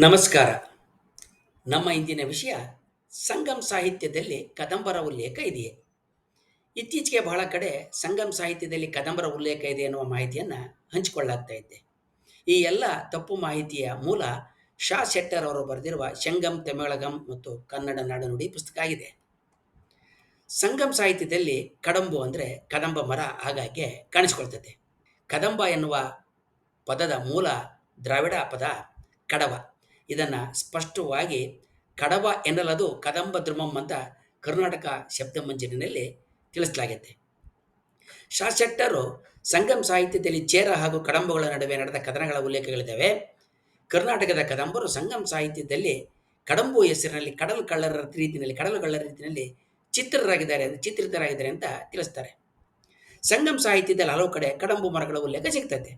ನಮಸ್ಕಾರ. ನಮ್ಮ ಇಂದಿನ ವಿಷಯ ಸಂಗಮ್ ಸಾಹಿತ್ಯದಲ್ಲಿ ಕದಂಬರ ಉಲ್ಲೇಖ ಇದೆಯೇ? ಇತ್ತೀಚೆಗೆ ಬಹಳ ಕಡೆ ಸಂಗಮ್ ಸಾಹಿತ್ಯದಲ್ಲಿ ಕದಂಬರ ಉಲ್ಲೇಖ ಇದೆ ಎನ್ನುವ ಮಾಹಿತಿಯನ್ನು ಹಂಚಿಕೊಳ್ಳಾಗ್ತಾ ಇದ್ದೆ. ಈ ಎಲ್ಲ ತಪ್ಪು ಮಾಹಿತಿಯ ಮೂಲ ಶಾ ಶೆಟ್ಟರ್ ಅವರು ಬರೆದಿರುವ ಶಂಗಮ್ ತಮಿಳಗಂ ಮತ್ತು ಕನ್ನಡ ನಾಡುನುಡಿ ಪುಸ್ತಕ ಆಗಿದೆ. ಸಂಗಮ್ ಸಾಹಿತ್ಯದಲ್ಲಿ ಕಡಂಬು ಅಂದರೆ ಕದಂಬ ಮರ ಆಗಾಗ್ಗೆ ಕಾಣಿಸ್ಕೊಳ್ತದೆ. ಕದಂಬ ಎನ್ನುವ ಪದದ ಮೂಲ ದ್ರಾವಿಡ ಪದ ಕಡವ. ಇದನ್ನು ಸ್ಪಷ್ಟವಾಗಿ ಕಡವ ಎನ್ನಲದು ಕದಂಬ ಧ್ರುಮಂ ಅಂತ ಕರ್ನಾಟಕ ಶಬ್ದಮಂಜರಿನಲ್ಲಿ ತಿಳಿಸಲಾಗಿದೆ ಶಾಶೆಟ್ಟರು ಸಂಗಮ್ ಸಾಹಿತ್ಯದಲ್ಲಿ ಚೇರ ಹಾಗೂ ಕಡಂಬಗಳ ನಡುವೆ ನಡೆದ ಕದನಗಳ ಉಲ್ಲೇಖಗಳಿದ್ದಾವೆ. ಕರ್ನಾಟಕದ ಕದಂಬರು ಸಂಗಮ್ ಸಾಹಿತ್ಯದಲ್ಲಿ ಕಡಂಬು ಹೆಸರಿನಲ್ಲಿ ಕಡಲು ಕಳ್ಳರ ರೀತಿಯಲ್ಲಿ, ಕಡಲು ಕಳ್ಳರ ರೀತಿಯಲ್ಲಿ ಚಿತ್ರರಾಗಿದ್ದಾರೆ ಚಿತ್ರಿತರಾಗಿದ್ದಾರೆ ಅಂತ ತಿಳಿಸ್ತಾರೆ. ಸಂಗಮ್ ಸಾಹಿತ್ಯದಲ್ಲಿ ಹಲವು ಕಡೆ ಕಡಂಬು ಮರಗಳ ಉಲ್ಲೇಖ ಸಿಗ್ತದೆ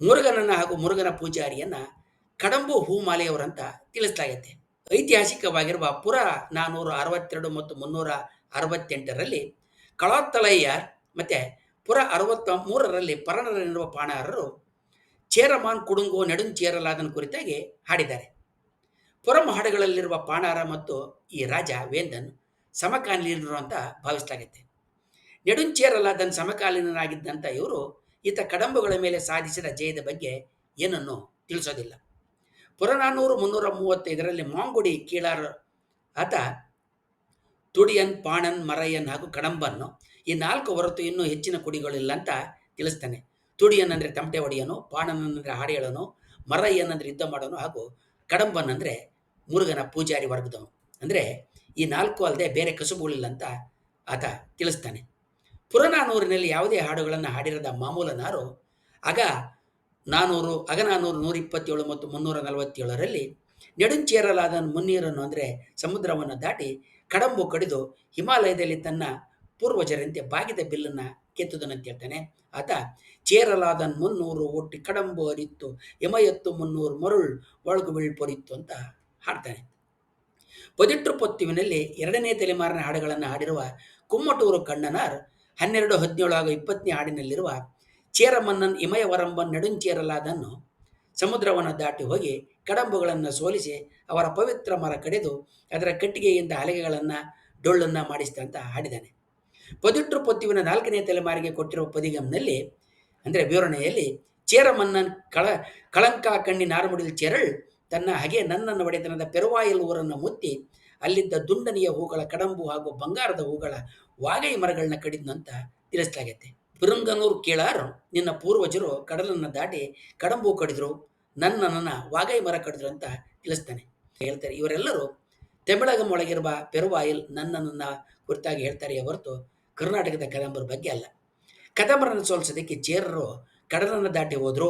ಮುರುಗನನ್ನು ಹಾಗೂ ಮುರುಗನ ಪೂಜಾರಿಯನ್ನ ಕಡಂಬು ಹೂಮಾಲೆಯವರಂತ ತಿಳಿಸಲಾಗಿದೆ ಐತಿಹಾಸಿಕವಾಗಿರುವ ಪುರ ನಾನ್ನೂರ ಅರವತ್ತೆರಡು ಮತ್ತು ಮುನ್ನೂರ ಅರವತ್ತೆಂಟರಲ್ಲಿ ಕಳಾತ್ತಲಯ್ಯರ್ ಮತ್ತೆ ಪುರ ಅರವತ್ತ ಮೂರರಲ್ಲಿ ಪರನರಲ್ಲಿರುವ ಪಾಣಾರರು ಚೇರಮಾನ್ ಕುಡುಂಗು ನೆಡುಂಚೇರಲಾದನ ಕುರಿತಾಗಿ ಹಾಡಿದ್ದಾರೆ. ಪುರಂ ಹಾಡುಗಳಲ್ಲಿರುವ ಪಾಣಾರ ಮತ್ತು ಈ ರಾಜ ವೇಂದನ್ ಸಮಕಾಲೀನರು ಅಂತ ಭಾವಿಸಲಾಗುತ್ತೆ. ನೆಡುಂಚೇರಲಾದನ್ ಸಮಕಾಲೀನರಾಗಿದ್ದಂಥ ಇವರು ಈತ ಕಡಂಬುಗಳ ಮೇಲೆ ಸಾಧಿಸಿದ ಜಯದ ಬಗ್ಗೆ ಏನನ್ನು ತಿಳಿಸೋದಿಲ್ಲ. ಪುರನಾನೂರು ಮುನ್ನೂರ ಮೂವತ್ತೈದರಲ್ಲಿ ಮಾಂಗುಡಿ ಕೀಳಾರ ಆತ ತುಡಿಯನ್, ಪಾಣನ್ ಮರಯ್ಯನ್ ಹಾಗೂ ಕಡಂಬನ್ನು ಈ ನಾಲ್ಕು ಹೊರತು ಇನ್ನೂ ಹೆಚ್ಚಿನ ಕುಡಿಗಳಿಲ್ಲ ಅಂತ ತಿಳಿಸ್ತಾನೆ. ತುಡಿಯನ್ ಅಂದರೆ ತಮಟೆ ಒಡೆಯನು, ಪಾಣನ್ ಅಂದರೆ ಹಾಡು ಹೇಳೋನು ಮರಯ್ಯನ್ ಅಂದರೆ ಯುದ್ಧ ಮಾಡೋನು ಹಾಗೂ ಕಡಂಬನ್ ಅಂದರೆ ಮುರುಗನ ಪೂಜಾರಿ ವರ್ಗದವನು. ಅಂದರೆ ಈ ನಾಲ್ಕು ಅಲ್ಲದೆ ಬೇರೆ ಕಸುಬುಗಳಿಲ್ಲ ಅಂತ ಆತ ತಿಳಿಸ್ತಾನೆ. ಪುರನಾನೂರಿನಲ್ಲಿ ಯಾವುದೇ ಹಾಡುಗಳನ್ನು ಹಾಡಿರದ ಮಾಮೂಲನಾರು ಆಗ ನಾನೂರು, ಅಗನಾನೂರು ನೂರ ಇಪ್ಪತ್ತೇಳು ಮತ್ತು ಮುನ್ನೂರ ನಲವತ್ತೇಳರಲ್ಲಿ ನೆಡುಂಚೇರಲಾದ ಮುನ್ನೀರನ್ನು ಅಂದರೆ ಸಮುದ್ರವನ್ನು ದಾಟಿ ಕಡಂಬು ಕಡಿದು ಹಿಮಾಲಯದಲ್ಲಿ ತನ್ನ ಪೂರ್ವಜರಂತೆ ಬಾಗಿದ ಬಿಲ್ಲನ್ನು ಕೆತ್ತುದನಂತ ಹೇಳ್ತಾನೆ ಆತ ಚೇರಲಾದನ್ ಮುನ್ನೂರು ಒಟ್ಟಿ ಕಡಂಬು ಅರಿತ್ತು ಹಿಮಯತ್ತು ಮುನ್ನೂರು ಮರುಳ್ ಒಳಗು ಬೀಳ್ಪೊರಿತ್ತು ಅಂತ ಹಾಡ್ತಾನೆ. ಪದಿಟ್ರು ಪೊತ್ತುವಿನಲ್ಲಿ ಎರಡನೇ ತಲೆಮಾರಿನ ಹಾಡುಗಳನ್ನು ಹಾಡಿರುವ ಕುಮ್ಮಟೂರು ಕಣ್ಣನಾರ್ ಹನ್ನೆರಡು, ಹದಿನೇಳು ಹಾಗೂ ಇಪ್ಪತ್ತನೇ ಹಾಡಿನಲ್ಲಿರುವ ಚೇರಮನ್ನನ್ ಇಮಯವರಂಬನ್ ನಡುಂಚೇರಲಾದನ್ನು ಸಮುದ್ರವನ್ನು ದಾಟಿ ಹೋಗಿ ಕಡಂಬುಗಳನ್ನು ಸೋಲಿಸಿ ಅವರ ಪವಿತ್ರ ಮರ ಕಡಿದು ಅದರ ಕಟ್ಟಿಗೆಯಿಂದ ಹಲಗೆಗಳನ್ನು ಡೊಳ್ಳನ್ನು ಮಾಡಿಸಿದಂತ ಹಾಡಿದ್ದಾನೆ. ಪದಿಟ್ರು ಪೊತ್ತುವಿನ ನಾಲ್ಕನೇ ತಲೆಮಾರಿಗೆ ಕೊಟ್ಟಿರುವ ಪದಿಗಂನಲ್ಲಿ, ಅಂದರೆ ವಿವರಣೆಯಲ್ಲಿ, ಚೇರಮನ್ನನ್ ಕಳ, ಕಳಂಕ ಕಣ್ಣಿ ನಾರ್ಮುಡಿಲ್ ಚೆರಳ್ ತನ್ನ ಹಗೆ ನನ್ನನ್ನು ಒಡೆತನದ ಪೆರುವಾಯಲ್ ಊರನ್ನು ಮುತ್ತಿ ಅಲ್ಲಿದ್ದ ದುಂಡನಿಯ ಹೂಗಳ ಕಡಂಬು ಹಾಗೂ ಬಂಗಾರದ ಹೂಗಳ ವಾಗೈ ಮರಗಳನ್ನ ಕಡಿದ್ನಂತ ತಿಳಿಸಲಾಗೈತೆ. ಬಿರುಂಗನೂರು ಕೇಳಾರ ನಿನ್ನ ಪೂರ್ವಜರು ಕಡಲನ್ನು ದಾಟಿ ಕಡಂಬು ಕಡಿದ್ರು, ನನ್ನ ನನ್ನ ವಾಗೈ ಮರ ಕಡಿದ್ರು ಅಂತ ತಿಳಿಸ್ತಾನೆ. ಹೇಳ್ತಾರೆ, ಇವರೆಲ್ಲರೂ ತಮಿಳಗಂ ಒಳಗಿರುವ ಪೆರುವಾಯಿಲ್ ನನ್ನ ಕುರಿತಾಗಿ ಹೇಳ್ತಾರೆ ಹೊರತು ಕರ್ನಾಟಕದ ಕದಂಬರ ಬಗ್ಗೆ ಅಲ್ಲ. ಕದಂಬರನ್ನು ಸೋಲಿಸೋದಕ್ಕೆ ಚೇರರು ಕಡಲನ್ನು ದಾಟಿ ಹೋದ್ರು,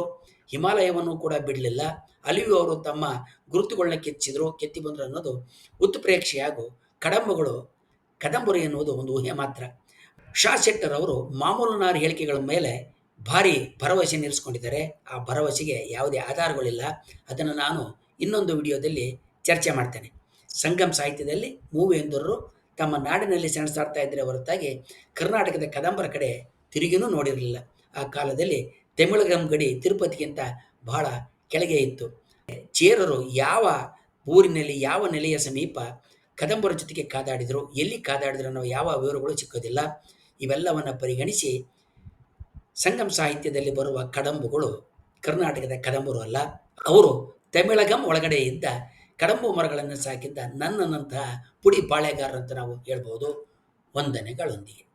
ಹಿಮಾಲಯವನ್ನು ಕೂಡ ಬಿಡಲಿಲ್ಲ. ಅಲ್ಲಿಯೂ ಅವರು ತಮ್ಮ ಗುರುತುಗಳನ್ನ ಕೆಚ್ಚಿದ್ರು, ಕೆತ್ತಿ ಬಂದರು ಅನ್ನೋದು ಉತ್ಪ್ರೇಕ್ಷೆಯಾಗು ಕಡಂಬಗಳು ಕದಂಬರು ಎನ್ನುವುದು ಒಂದು ಊಹೆ ಮಾತ್ರ. ಶಾ ಶೆಟ್ಟರ್ ಅವರು ಮಾಮೂಲುನಾರ್ ಹೇಳಿಕೆಗಳ ಮೇಲೆ ಭಾರಿ ಭರವಸೆ ನಿಲ್ಲಿಸ್ಕೊಂಡಿದ್ದಾರೆ ಆ ಭರವಸೆಗೆ ಯಾವುದೇ ಆಧಾರಗಳಿಲ್ಲ. ಅದನ್ನು ನಾನು ಇನ್ನೊಂದು ವಿಡಿಯೋದಲ್ಲಿ ಚರ್ಚೆ ಮಾಡ್ತೇನೆ. ಸಂಗಮ್ ಸಾಹಿತ್ಯದಲ್ಲಿ ಮೂವಿ ಎಂದರು ತಮ್ಮ ನಾಡಿನಲ್ಲಿ ಸೆಣಸಾಡ್ತಾ ಇದ್ದರೆ ಹೊರತಾಗಿ ಕರ್ನಾಟಕದ ಕದಂಬರ ಕಡೆ ತಿರುಗಿನೂ ನೋಡಿರಲಿಲ್ಲ. ಆ ಕಾಲದಲ್ಲಿ ತಮಿಳಗಂ ಗಡಿ ತಿರುಪತಿಗಿಂತ ಬಹಳ ಕೆಳಗೆ ಇತ್ತು. ಚೇರರು ಯಾವ ಊರಿನಲ್ಲಿ ಯಾವ ನೆಲೆಯ ಸಮೀಪ ಕದಂಬರ ಜೊತೆಗೆ ಕಾದಾಡಿದರು, ಎಲ್ಲಿ ಕಾದಾಡಿದ್ರು ಅನ್ನೋ ಯಾವ ವಿವರಗಳು ಸಿಕ್ಕೋದಿಲ್ಲ. ಇವೆಲ್ಲವನ್ನು ಪರಿಗಣಿಸಿ ಸಂಗಮ್ ಸಾಹಿತ್ಯದಲ್ಲಿ ಬರುವ ಕಡಂಬುಗಳು ಕರ್ನಾಟಕದ ಕದಂಬರು ಅಲ್ಲ, ಅವರು ತಮಿಳಗಂ ಒಳಗಡೆ ಇದ್ದ ಕಡಂಬು ಮರಗಳನ್ನು ಸಾಕಿದ್ದ ನನ್ನಂತಹ ಪುಡಿ ಪಾಳೆಗಾರರಂತ ನಾವು ಹೇಳ್ಬೋದು. ವಂದನೆಗಳೊಂದಿಗೆ.